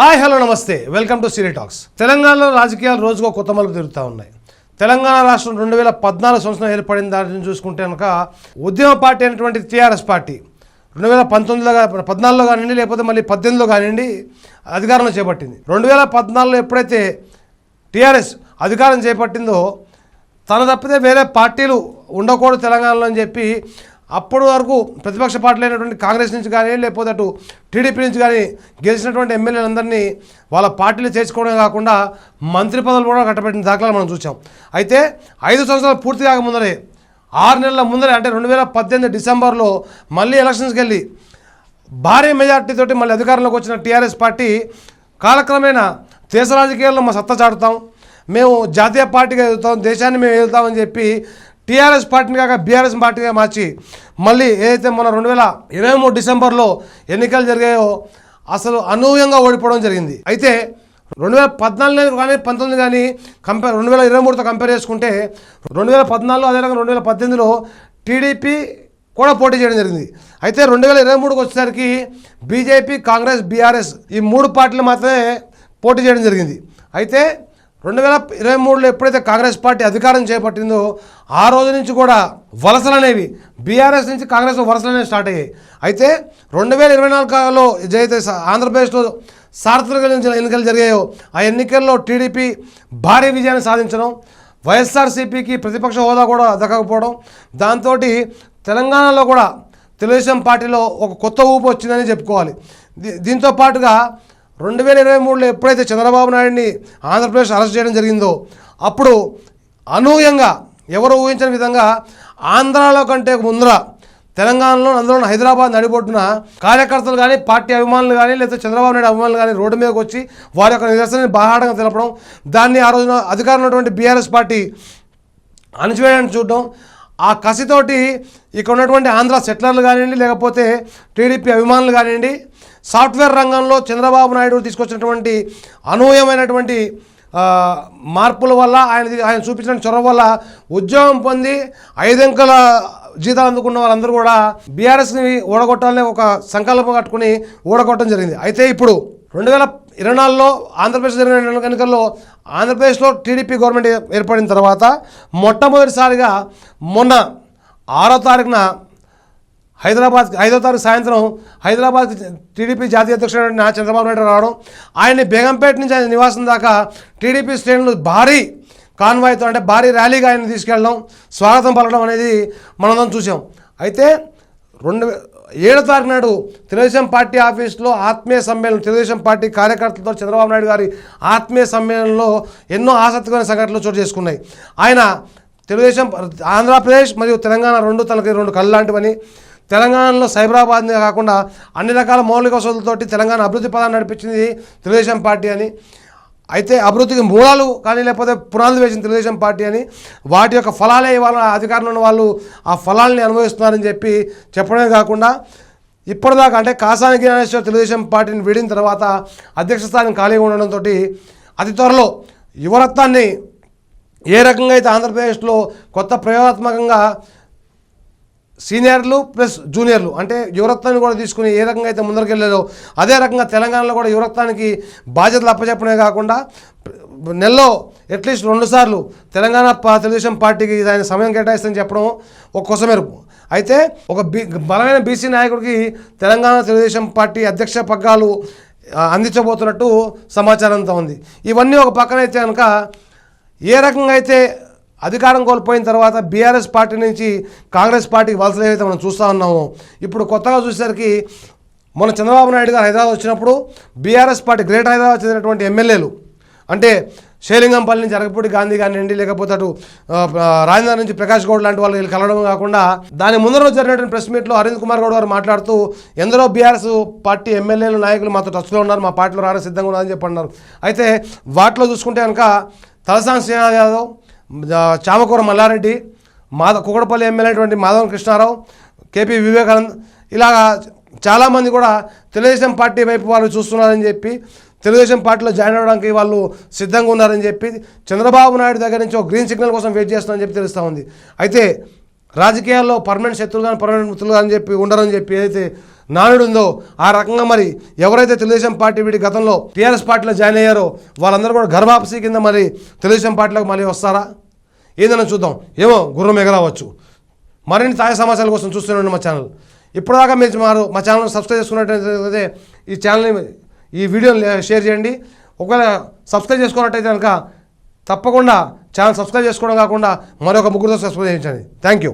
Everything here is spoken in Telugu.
హాయ్ హలో నమస్తే. Welcome to cine talks. తెలంగాణలో రాజకీయాలు రోజుకో కొత్త మలుపు తిరుగుతూ ఉన్నాయి. తెలంగాణ రాష్ట్రం రెండు వేల పద్నాలుగు సంవత్సరం ఏర్పడిన దానిని చూసుకుంటే కనుక ఉద్యమ పార్టీ అయినటువంటి టీఆర్ఎస్ పార్టీ రెండు వేల పంతొమ్మిదిలో పద్నాలుగులో కానివ్వండి లేకపోతే మళ్ళీ పద్దెనిమిదిలో కానివ్వండి అధికారంలో చేపట్టింది. రెండు వేల పద్నాలుగులో ఎప్పుడైతే టీఆర్ఎస్ అధికారం చేపట్టిందో తన తప్పితే వేరే పార్టీలు ఉండకూడదు తెలంగాణలో అని చెప్పి అప్పటి వరకు ప్రతిపక్ష పార్టీలు అయినటువంటి కాంగ్రెస్ నుంచి కానీ లేకపోతే అటు టీడీపీ నుంచి కానీ గెలిచినటువంటి ఎమ్మెల్యేలందరినీ వాళ్ళ పార్టీలు చేర్చుకోవడమే కాకుండా మంత్రి పదవులు కూడా కట్టబెట్టిన దాఖలాలు మనం చూసాం అయితే ఐదు సంవత్సరాలు పూర్తి కాక ముందరే ఆరు నెలల ముందరే అంటే రెండు వేల పద్దెనిమిది డిసెంబర్లో మళ్ళీ ఎలక్షన్స్కి వెళ్ళి భారీ మెజార్టీతోటి మళ్ళీ అధికారంలోకి వచ్చిన టీఆర్ఎస్ పార్టీ కాలక్రమేణా దేశ రాజకీయాల్లో మా సత్తా చాటుతాం. మేము జాతీయ పార్టీగా ఎదుగుతాం దేశాన్ని మేము ఎదుగుతామని చెప్పి టీఆర్ఎస్ పార్టీని కాక బీఆర్ఎస్ పార్టీగా మార్చి మళ్ళీ ఏదైతే మొన్న రెండు వేల ఇరవై మూడు డిసెంబర్లో ఎన్నికలు జరిగాయో అసలు అనూహ్యంగా ఓడిపోవడం జరిగింది. అయితే రెండు వేల పద్నాలుగు కానీ పంతొమ్మిది కానీ కంపేర్ రెండు వేల ఇరవై మూడుతో కంపేర్ చేసుకుంటే రెండు వేల పద్నాలుగులో అదేవిధంగా రెండు వేల పద్దెనిమిదిలో టీడీపీ కూడా పోటీ చేయడం జరిగింది. అయితే రెండు వేల ఇరవై మూడుకి వచ్చేసరికి బీజేపీ కాంగ్రెస్ బీఆర్ఎస్ ఈ మూడు పార్టీలు మాత్రమే పోటీ చేయడం జరిగింది. అయితే రెండు వేల ఇరవై మూడులో ఎప్పుడైతే కాంగ్రెస్ పార్టీ అధికారం చేపట్టిందో ఆ రోజు నుంచి కూడా వలసలు అనేవి బీఆర్ఎస్ నుంచి కాంగ్రెస్ వలసలు అనేవి స్టార్ట్ అయ్యాయి. అయితే రెండు వేల ఇరవై నాలుగులో ఏదైతే ఆంధ్రప్రదేశ్లో సార్వత్రిక ఎన్నికలు ఎన్నికలు జరిగాయో ఆ ఎన్నికల్లో టీడీపీ భారీ విజయాన్ని సాధించడం వైఎస్ఆర్సీపీకి ప్రతిపక్ష హోదా కూడా దక్కకపోవడం దాంతో తెలంగాణలో కూడా తెలుగుదేశం పార్టీలో ఒక కొత్త ఊపు వచ్చిందని చెప్పుకోవాలి. దీ- దీంతో పాటుగా రెండు వేల ఇరవై మూడులో ఎప్పుడైతే చంద్రబాబు నాయుడిని ఆంధ్రప్రదేశ్ అరెస్ట్ చేయడం జరిగిందో అప్పుడు అనూహ్యంగా ఎవరు ఊహించని విధంగా ఆంధ్రాలో కంటే ముందర తెలంగాణలో అందులో హైదరాబాద్ నడిపోతున్న కార్యకర్తలు కానీ పార్టీ అభిమానులు కానీ లేకపోతే చంద్రబాబు నాయుడు అభిమానులు కానీ రోడ్డు మీదకి వచ్చి వారి యొక్క నిరసనని బాహాటంగా తెలపడం దాన్ని ఆ రోజున అధికారంలో ఉన్నటువంటి బీఆర్ఎస్ పార్టీ అణచివేయడానికి చూడడం ఆ కసితోటి ఇక్కడ ఉన్నటువంటి ఆంధ్ర సెటిలర్లు కానివ్వండి లేకపోతే టీడీపీ అభిమానులు కానివ్వండి సాఫ్ట్వేర్ రంగంలో చంద్రబాబు నాయుడు తీసుకొచ్చినటువంటి అనూహ్యమైనటువంటి మార్పుల వల్ల ఆయన ఆయన చూపించిన చొరవ వల్ల ఉద్యోగం పొంది ఐదంకల జీతాలు అందుకున్న వాళ్ళందరూ కూడా బీఆర్ఎస్ని ఓడగొట్టాలని ఒక సంకల్పం కట్టుకుని ఓడగొట్టడం జరిగింది. అయితే ఇప్పుడు రెండు వేల ఇరవై నాలుగులో ఆంధ్రప్రదేశ్ జరిగిన ఎన్నికల్లో ఆంధ్రప్రదేశ్లో టీడీపీ గవర్నమెంట్ ఏర్పడిన తర్వాత మొట్టమొదటిసారిగా మొన్న ఆరో తారీఖున హైదరాబాద్ ఐదో తారీఖు సాయంత్రం హైదరాబాద్ టీడీపీ జాతీయ అధ్యక్షుడు చంద్రబాబు నాయుడు రావడం ఆయన్ని బేగంపేట నుంచి ఆయన నివాసం దాకా టీడీపీ శ్రేణులు భారీ కాన్వాయ్తో అంటే భారీ ర్యాలీగా ఆయన తీసుకెళ్ళడం స్వాగతం పలకడం అనేది మనందరం చూసాం అయితే రెండు ఏడో తారీఖు నాడు తెలుగుదేశం పార్టీ ఆఫీస్లో ఆత్మీయ సమ్మేళనం తెలుగుదేశం పార్టీ కార్యకర్తలతో చంద్రబాబు నాయుడు గారి ఆత్మీయ సమ్మేళనంలో ఎన్నో ఆసక్తికరమైన సంఘటనలు చోటు చేసుకున్నాయి. ఆయన తెలుగుదేశం ఆంధ్రప్రదేశ్ మరియు తెలంగాణ రెండు తనకి రెండు కళ్ళు లాంటివని తెలంగాణలో సైబరాబాద్నే కాకుండా అన్ని రకాల మౌలిక వసతులతోటి తెలంగాణ అభివృద్ధి పదాన్ని నడిపించింది తెలుగుదేశం పార్టీ అని. అయితే అభివృద్ధికి మూలాలు కానీ లేకపోతే పునాదులు వేసిన తెలుగుదేశం పార్టీ అని. వాటి యొక్క ఫలాలే ఇవాళ అధికారంలో ఉన్న వాళ్ళు ఆ ఫలాల్ని అనుభవిస్తున్నారని చెప్పి చెప్పడమే కాకుండా ఇప్పటిదాకా అంటే కాసాని జ్ఞానేశ్వర్ తెలుగుదేశం పార్టీని వీడిన తర్వాత అధ్యక్ష స్థానం ఖాళీగా ఉండడంతో అతి త్వరలో యువరత్నాన్ని ఏ రకంగా అయితే ఆంధ్రప్రదేశ్లో కొత్త ప్రయోగాత్మకంగా సీనియర్లు ప్లస్ జూనియర్లు అంటే యువరత్నాన్ని కూడా తీసుకుని ఏ రకంగా అయితే ముందరికెళ్ళారో అదే రకంగా తెలంగాణలో కూడా యువరత్నానికి బాధ్యతలు అప్పచెప్పడమే కాకుండా నెలలో అట్లీస్ట్ రెండుసార్లు తెలంగాణ తెలుగుదేశం పార్టీకి ఆయన సమయం కేటాయిస్తని చెప్పడం ఒక కొసమెరుపు అయితే ఒక బి బలమైన బీసీ నాయకుడికి తెలంగాణ తెలుగుదేశం పార్టీ అధ్యక్ష పగ్గాలు అందించబోతున్నట్టు సమాచారంతో ఉంది. ఇవన్నీ ఒక పక్కన అయితే కనుక ఏ రకంగా అయితే అధికారం కోల్పోయిన తర్వాత బీఆర్ఎస్ పార్టీ నుంచి కాంగ్రెస్ పార్టీకి వలసలు ఏవైతే మనం చూస్తూ ఉన్నామో ఇప్పుడు కొత్తగా చూసేసరికి మొన్న చంద్రబాబు నాయుడు గారు హైదరాబాద్ వచ్చినప్పుడు బీఆర్ఎస్ పార్టీ గ్రేటర్ హైదరాబాద్ చెందినటువంటి ఎమ్మెల్యేలు అంటే షేలింగంపల్లి నుంచి అరగపూడి గాంధీ కానివ్వండి లేకపోతే అటు ఆ, రాజేంద్ర నుంచి ప్రకాష్ గౌడ్ లాంటి వాళ్ళు వీళ్ళు కలవడం కాకుండా దాని ముందర జరిగినటువంటి ప్రెస్ మీట్లో అరవింద్ కుమార్ గౌడ్ గారు మాట్లాడుతూ ఎందరో బీఆర్ఎస్ పార్టీ ఎమ్మెల్యేలు నాయకులు మాతో టచ్లో ఉన్నారు మా పార్టీలో రావడం సిద్ధంగా ఉన్నారని చెప్పి అన్నారు అయితే వాటిలో చూసుకుంటే కనుక తలసాని శ్రీనాథ్ యాదవ్ చామకూర మల్లారెడ్డి మాధ కుకడపల్లి ఎమ్మెల్యే అయినటువంటి మాధవన్ కృష్ణారావు కేపీ వివేకానంద్ ఇలాగా చాలామంది కూడా తెలుగుదేశం పార్టీ వైపు వాళ్ళు చూస్తున్నారని చెప్పి తెలుగుదేశం పార్టీలో జాయిన్ అవ్వడానికి వాళ్ళు సిద్ధంగా ఉన్నారని చెప్పి చంద్రబాబు నాయుడు దగ్గర నుంచి ఒక గ్రీన్ సిగ్నల్ కోసం వెయిట్ చేస్తున్నారని చెప్పి తెలుస్తూ ఉంది. అయితే రాజకీయాల్లో పర్మనెంట్ శత్రువులు కానీ పర్మనెంట్ మిత్రులు కానీ చెప్పి ఉండరని చెప్పి ఏదైతే నానుడు ఉందో ఆ రకంగా మరి ఎవరైతే తెలుగుదేశం పార్టీ వీడి గతంలో టీఆర్ఎస్ పార్టీలో జాయిన్ అయ్యారో వాళ్ళందరూ కూడా గర్భాపసి కింద మరి తెలుగుదేశం పార్టీలోకి మళ్ళీ వస్తారా? ఏదైనా చూద్దాం. ఏమో గుర్రం ఎగరవచ్చు. మరిన్ని తాజా సమాచారాల కోసం చూస్తున్నాను మా ఛానల్. ఇప్పటిదాకా మీరు మారు మా ఛానల్ సబ్స్క్రైబ్ చేసుకున్నట్టయితే ఈ ఛానల్ని ఈ వీడియోని షేర్ చేయండి. ఒకవేళ సబ్స్క్రైబ్ చేసుకున్నట్టయితే కనుక తప్పకుండా ఛానల్ సబ్స్క్రైబ్ చేసుకోవడం కాకుండా మరొక ముగ్గురుతో సబ్స్క్రైబ్ చేయించండి. Thank you